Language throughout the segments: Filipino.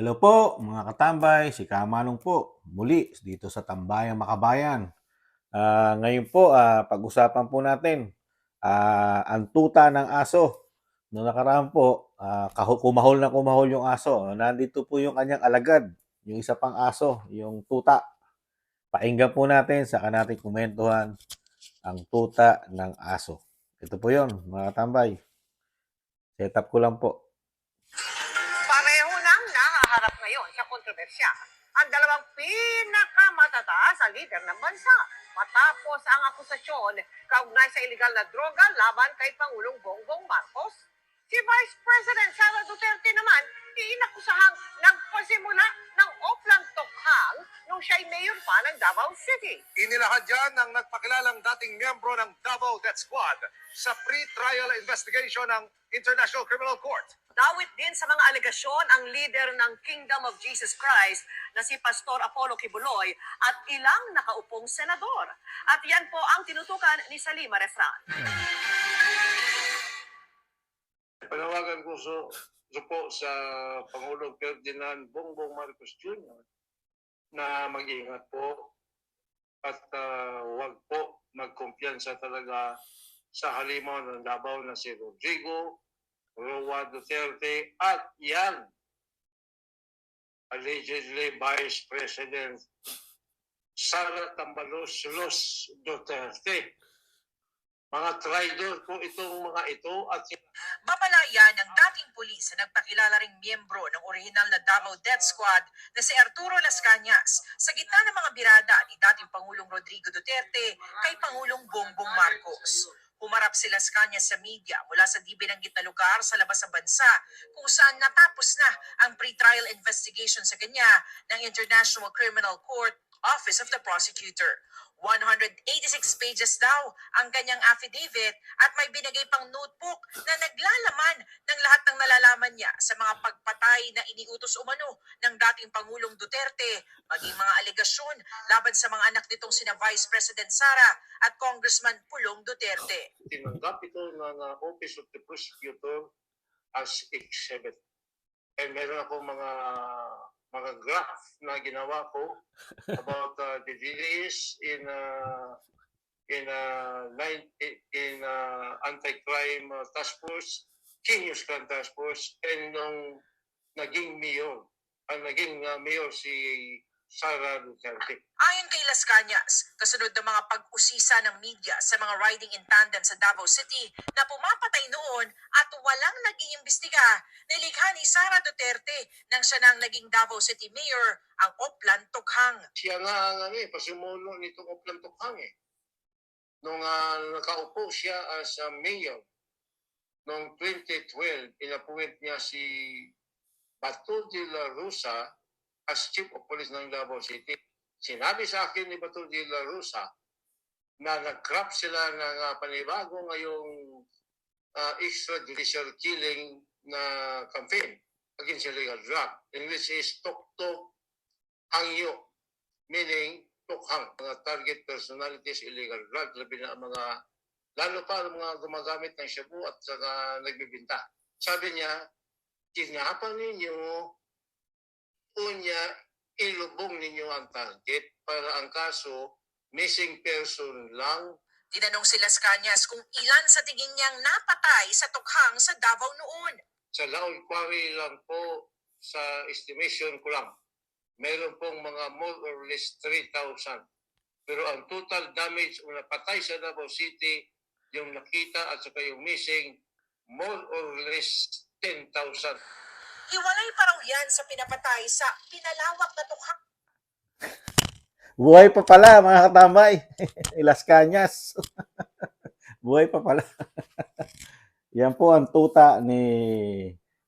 Hello po mga katambay, si Kamanong po muli dito sa Tambayang Makabayan. Ah, ngayon po ah, pag-usapan po natin ah, ang tuta ng aso. Noong nakaraan po, kahu- kumahol na kumahol yung aso. Nandito po yung kanyang alagad, yung isa pang aso, yung tuta. Painggan po natin, saka natin komentuhan ang tuta ng aso. Ito po yon mga katambay. Setup ko lang po. Dalawang pinakamatataas sa lider ng bansa matapos ang akusasyon kaugnay sa iligal na droga laban kay Pangulong Bongbong Marcos. Si Vice President Sara Duterte naman inakusahang nagpasimula ng Oplan Tokhang nung siya'y mayor pa ng Davao City. Inilahad yan ng nagpakilalang dating miyembro ng Davao Death Squad sa pre-trial investigation ng International Criminal Court. Dawit din sa mga alegasyon ang leader ng Kingdom of Jesus Christ na si Pastor Apollo Kibuloy at ilang nakaupong senador. At yan po ang tinutukan ni Salima Refran. Panawagan ko so po sa Pangulong Ferdinand Bongbong Marcos Jr. na mag-ingat po at ah, huwag po magkumpiyansa talaga sa halimaw ng Davao na si Rodrigo, Roa Duterte at yan allegedly Vice President Sara Tambalos Los Duterte. Mga traidor po itong mga ito at ng na nagpakilala ring miyembro ng orihinal na Davao Death Squad na si Arturo Las Cañas sa gitna ng mga birada ni dating Pangulong Rodrigo Duterte kay Pangulong Bongbong Marcos. Humarap si Las Cañas sa media mula sa di binanggit na lugar sa labas ng bansa kung saan natapos na ang pre-trial investigation sa kanya ng International Criminal Court Office of the Prosecutor. 186 pages daw ang kanyang affidavit at may binigay pang notebook na naglalaman ng lahat ng nalalaman niya sa mga pagpatay na iniutos umano ng dating Pangulong Duterte, maging mga alegasyon laban sa mga anak nitong sina Vice President Sara at Congressman Pulong Duterte. tinanggap ito ng uh, Office of the Prosecutor as exhibit. And meron ako mga mga graph na ginawa ko about uh, the delays in uh, in uh, nine, in uh, anti-crime uh, task force, Genius Crime Task Force, and nung naging mayor, ang naging uh, mayor si Sara Duterte. Ayon kay Las Cañas, kasunod ng mga pag-usisa ng media sa mga riding in tandem sa Davao City na pumapatay noon at walang nag-iimbestiga, nilikha ni Sara Duterte nang siya nang naging Davao City Mayor ang Oplan Tokhang. siya nga ang ano eh, pasimuno nitong Oplan Tukhang eh. Nung ah, nakaupo siya as a mayor, noong 2012, inappoint niya si Bato de la Rosa as chief of police ng Davao City. Sinabi sa akin ni Bato de la Rosa na nag-craft sila ng ah, panibago ngayong ah, extrajudicial killing na campaign against illegal drug, which is Tok-Tok Hangyo, meaning tukhang, mga target personalities, illegal drug, labi na mga, lalo pa ang mga gumagamit ng shabu at saka nagbibinta. Sabi niya, tinapan ninyo, unya, ilubong ninyo ang target para ang kaso, missing person lang, Tinanong si Las Cañas kung ilan sa tingin niyang napatay sa Tokhang sa Davao noon. sa Laon Quarry lang po, sa estimation ko lang, meron pong mga more or less 3,000. Pero ang total damage o napatay sa Davao City, yung nakita at saka yung missing, more or less 10,000. Hiwalay pa raw yan sa pinapatay sa pinalawak na Tokhang Buhay pa pala mga katambay. Ilas Cañas. Buhay pa pala. Yan po ang tuta ni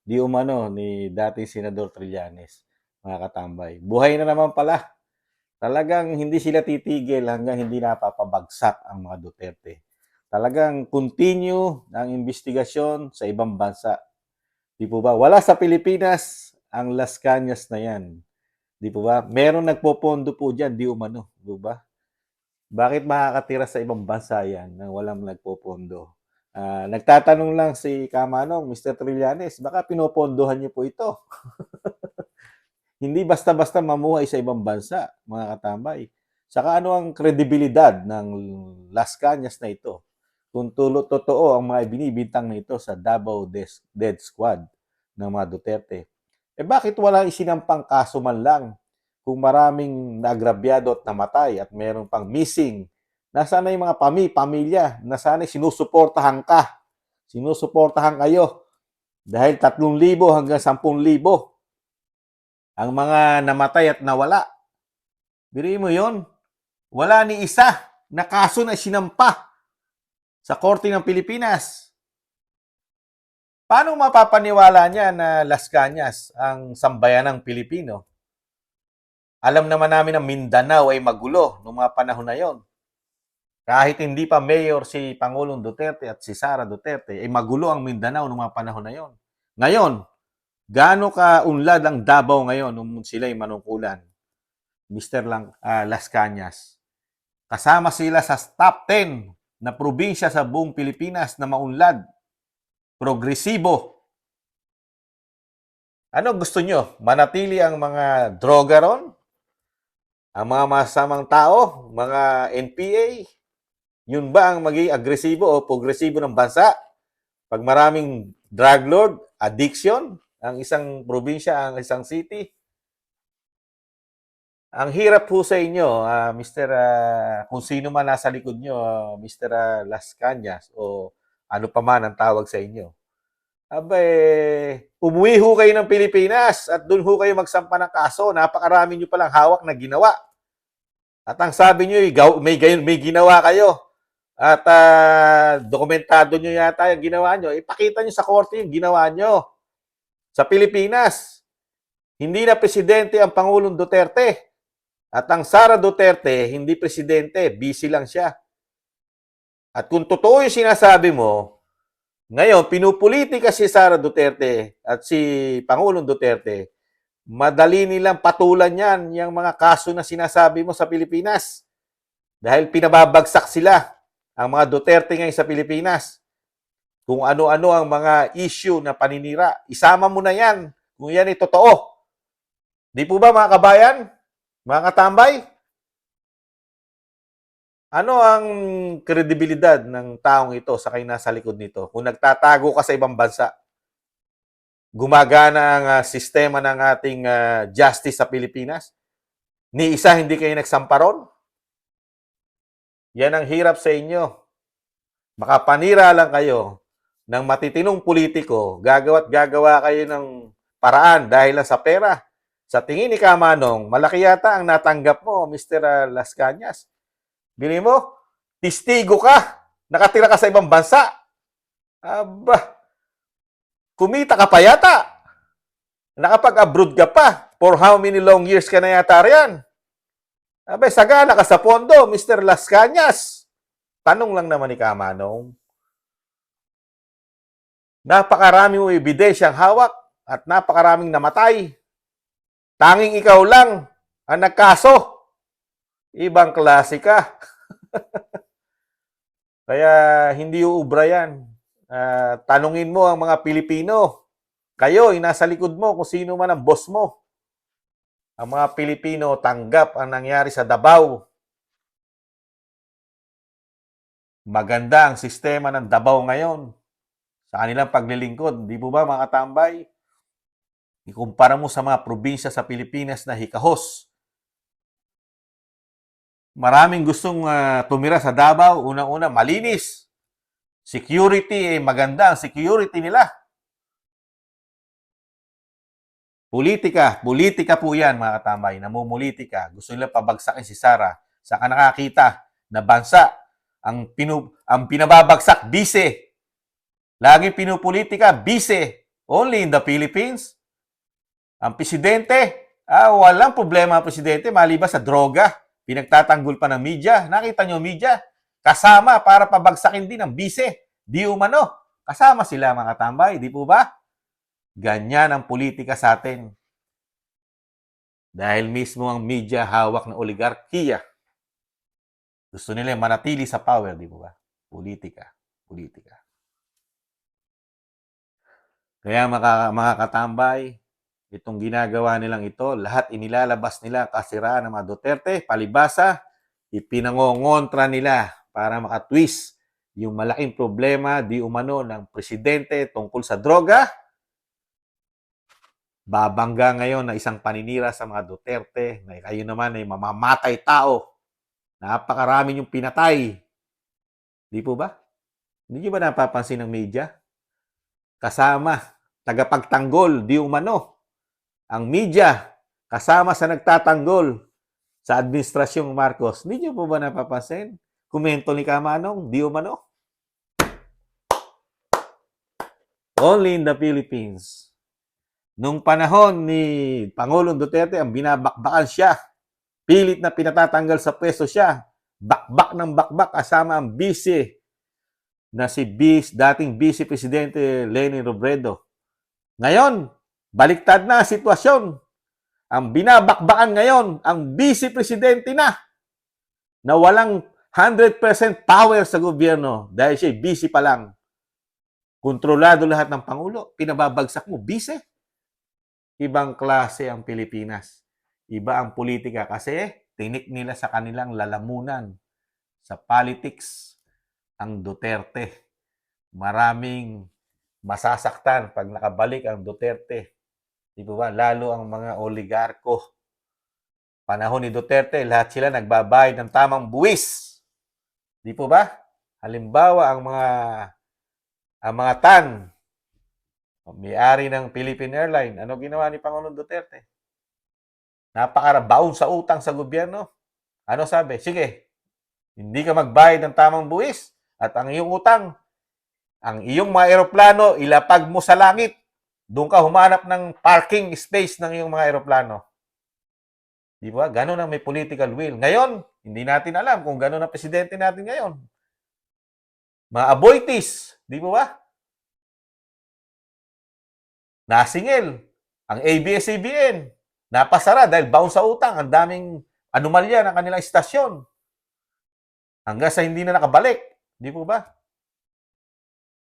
di umano ni dating Senador Trillanes, mga katambay. Buhay na naman pala. Talagang hindi sila titigil hanggang hindi napapabagsak ang mga Duterte. Talagang continue ang investigasyon sa ibang bansa. Di po ba? Wala sa Pilipinas ang Las Cañas na yan. Di po ba? Meron nagpopondo po dyan, di umano. Di ba? Bakit makakatira sa ibang bansa yan nang walang nagpopondo? Ah, nagtatanong lang si Kamanong, Mr. Trillanes, baka pinopondohan niyo po ito. Hindi basta-basta mamuhay sa ibang bansa, mga katambay. Saka ano ang kredibilidad ng Las Cañas na ito? Kung tulo totoo ang mga binibintang nito sa Davao Des- Dead Squad ng mga Duterte. Eh bakit wala isinampang kaso man lang kung maraming naagrabyado at namatay at meron pang missing? Nasaan na yung mga pami, pamilya? Nasaan na sinusuportahan ka? Sinusuportahan kayo? Dahil 3,000 hanggang 10,000 ang mga namatay at nawala. Biri mo yon. Wala ni isa na kaso na sinampa sa Korte ng Pilipinas. Paano mapapaniwala niya na Las Cañas ang sambayanang Pilipino? Alam naman namin na Mindanao ay magulo noong mga panahon na yon. Kahit hindi pa mayor si Pangulong Duterte at si Sara Duterte, ay magulo ang Mindanao noong mga panahon na yon. Ngayon, gaano ka unlad ang Davao ngayon nung sila'y manungkulan? Mr. Lang, ah, Las Cañas. Kasama sila sa top 10 na probinsya sa buong Pilipinas na maunlad. Progresibo. Ano gusto nyo? Manatili ang mga droga ron? Ang mga masamang tao? Mga NPA? Yun ba ang maging agresibo o progresibo ng bansa? Pag maraming drug lord, addiction, ang isang probinsya, ang isang city, ang hirap po sa inyo, ah, Mr. ah, kung sino man nasa likod nyo, ah, Mr. ah, Las Cañas o ano pa man ang tawag sa inyo. Abe, umuwi ho kayo ng Pilipinas at doon ho kayo magsampa ng kaso. Napakarami nyo palang hawak na ginawa. At ang sabi nyo, may, may ginawa kayo. At ah, dokumentado nyo yata yung ginawa nyo. Ipakita nyo sa korte yung ginawa nyo. Sa Pilipinas, hindi na presidente ang Pangulong Duterte. At ang Sara Duterte, hindi presidente, busy lang siya. At kung totoo yung sinasabi mo, ngayon, pinupolitika si Sara Duterte at si Pangulong Duterte, madali nilang patulan yan, yung mga kaso na sinasabi mo sa Pilipinas. Dahil pinababagsak sila, ang mga Duterte ngayon sa Pilipinas. Kung ano-ano ang mga issue na paninira, isama mo na yan kung yan ay totoo. Di po ba mga kabayan? Mga katambay? Ano ang kredibilidad ng taong ito sa kayo nasa likod nito? Kung nagtatago ka sa ibang bansa, gumagana ang ah, sistema ng ating ah, justice sa Pilipinas, ni isa hindi kayo nagsamparon? Yan ang hirap sa inyo. Makapanira lang kayo ng matitinong politiko, gagawa't gagawa kayo ng paraan dahil lang sa pera. Sa tingin ni Kamanong, malaki yata ang natanggap mo, Mr. ah, Las Cañas. Bili mo, tistigo ka. Nakatira ka sa ibang bansa. Aba, kumita ka pa yata. Nakapag-abroad ka pa. For how many long years ka na yata riyan? Abay, sagana ka sa pondo, Mr. Las Cañas. Tanong lang naman ni Kamanong. Napakarami mo ebidensyang hawak at napakaraming namatay. Tanging ikaw lang ang nagkaso. Ibang klase ka. Kaya hindi uubra yan. Ah, tanungin mo ang mga Pilipino. Kayo, nasa likod mo kung sino man ang boss mo. Ang mga Pilipino tanggap ang nangyari sa Davao. Maganda ang sistema ng Davao ngayon sa kanilang paglilingkod. Di po ba mga katambay? Ikumpara mo sa mga probinsya sa Pilipinas na hikahos. Maraming gustong ah, tumira sa Davao. Unang-una, malinis. Security, eh, maganda ang security nila. Politika, politika po yan mga katambay, namumulitika. Gusto nila pabagsakin si Sara. Saka nakakita na bansa ang, pinu, ang pinababagsak, bise. Lagi pinupolitika, bise. Only in the Philippines. Ang presidente, ah, walang problema ang presidente maliban sa droga. Pinagtatanggol pa ng media. Nakita nyo media? Kasama para pabagsakin din ang bise. Di umano. Kasama sila mga tambay, di po ba? Ganyan ang politika sa atin. Dahil mismo ang media hawak ng oligarkiya. Gusto nila manatili sa power, di po ba? Politika. Politika. Kaya mga, mga katambay, itong ginagawa nilang ito, lahat inilalabas nila kasiraan ng mga Duterte, palibasa, ipinangongontra nila para makatwist yung malaking problema di umano ng presidente tungkol sa droga. Babangga ngayon na isang paninira sa mga Duterte na kayo naman ay mamamatay tao. Napakarami yung pinatay. Di po ba? Hindi niyo ba napapansin ng media? Kasama, tagapagtanggol, di umano. Ang media, kasama sa nagtatanggol sa administrasyong Marcos. Hindi niyo po ba napapansin? Komento ni Kamanong, di umano. Only in the Philippines. Nung panahon ni Pangulong Duterte, ang binabakbakan siya. Pilit na pinatatanggal sa pwesto siya. Bakbak ng bakbak kasama ang vice na si Vice, dating Vice Presidente Lenny Robredo. Ngayon, baliktad na sitwasyon. Ang binabakbakan ngayon, ang Vice Presidente na na walang 100% power sa gobyerno dahil siya busy pa lang. Kontrolado lahat ng Pangulo. Pinababagsak mo, busy. Ibang klase ang Pilipinas. Iba ang politika kasi tinik nila sa kanilang lalamunan sa politics ang Duterte. Maraming masasaktan pag nakabalik ang Duterte. Di ba? Lalo ang mga oligarko. Panahon ni Duterte, lahat sila nagbabayad ng tamang buwis. Di po ba? Halimbawa, ang mga ang mga tan, may-ari ng Philippine Airline, ano ginawa ni Pangulong Duterte? Napakarabaon sa utang sa gobyerno. Ano sabi? Sige, hindi ka magbayad ng tamang buwis at ang iyong utang, ang iyong mga eroplano, ilapag mo sa langit. Doon ka humanap ng parking space ng iyong mga eroplano. Di ba? Ganon ang may political will. Ngayon, hindi natin alam kung ganon ang presidente natin ngayon. Mga aboitis, di ba ba? Nasingil. Ang ABS-CBN, napasara dahil bound sa utang. Ang daming anomalya ng kanilang istasyon. Hanggang sa hindi na nakabalik. Di po ba?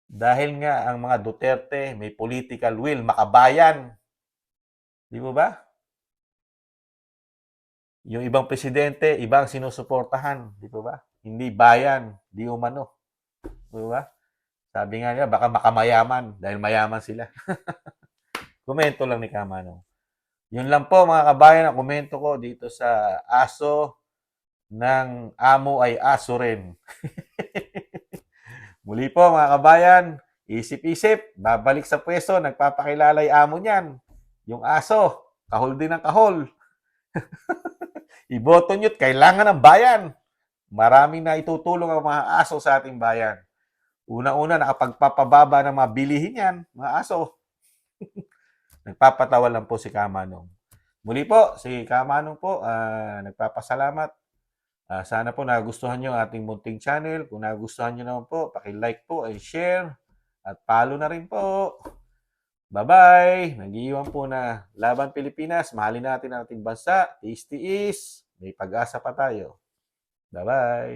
Dahil nga ang mga Duterte may political will, makabayan. Di po ba? Yung ibang presidente, ibang sinusuportahan. Di po ba? Hindi bayan, di umano. Di ba? Sabi nga niya, baka makamayaman dahil mayaman sila. komento lang ni Kamano. Yun lang po mga kabayan ang komento ko dito sa aso ng amo ay aso rin. Muli po mga kabayan, isip-isip, babalik sa pwesto, nagpapakilala yung amo niyan. Yung aso, kahol din ang kahol. Iboto nyo't kailangan ng bayan. Maraming na itutulong ang mga aso sa ating bayan. Una-una, nakapagpapababa ng mga bilihin yan, mga aso. Nagpapatawa lang po si Kamanong. Muli po, si Kamanong po, ah, nagpapasalamat. Ah, sana po nagustuhan nyo ang ating munting channel. Kung nagustuhan nyo naman po, paki-like po and share. At follow na rin po. Bye-bye! Nag-iiwan po na Laban Pilipinas. Mahalin natin ang ating bansa. Tiis-tiis. May pag-asa pa tayo. Bye-bye!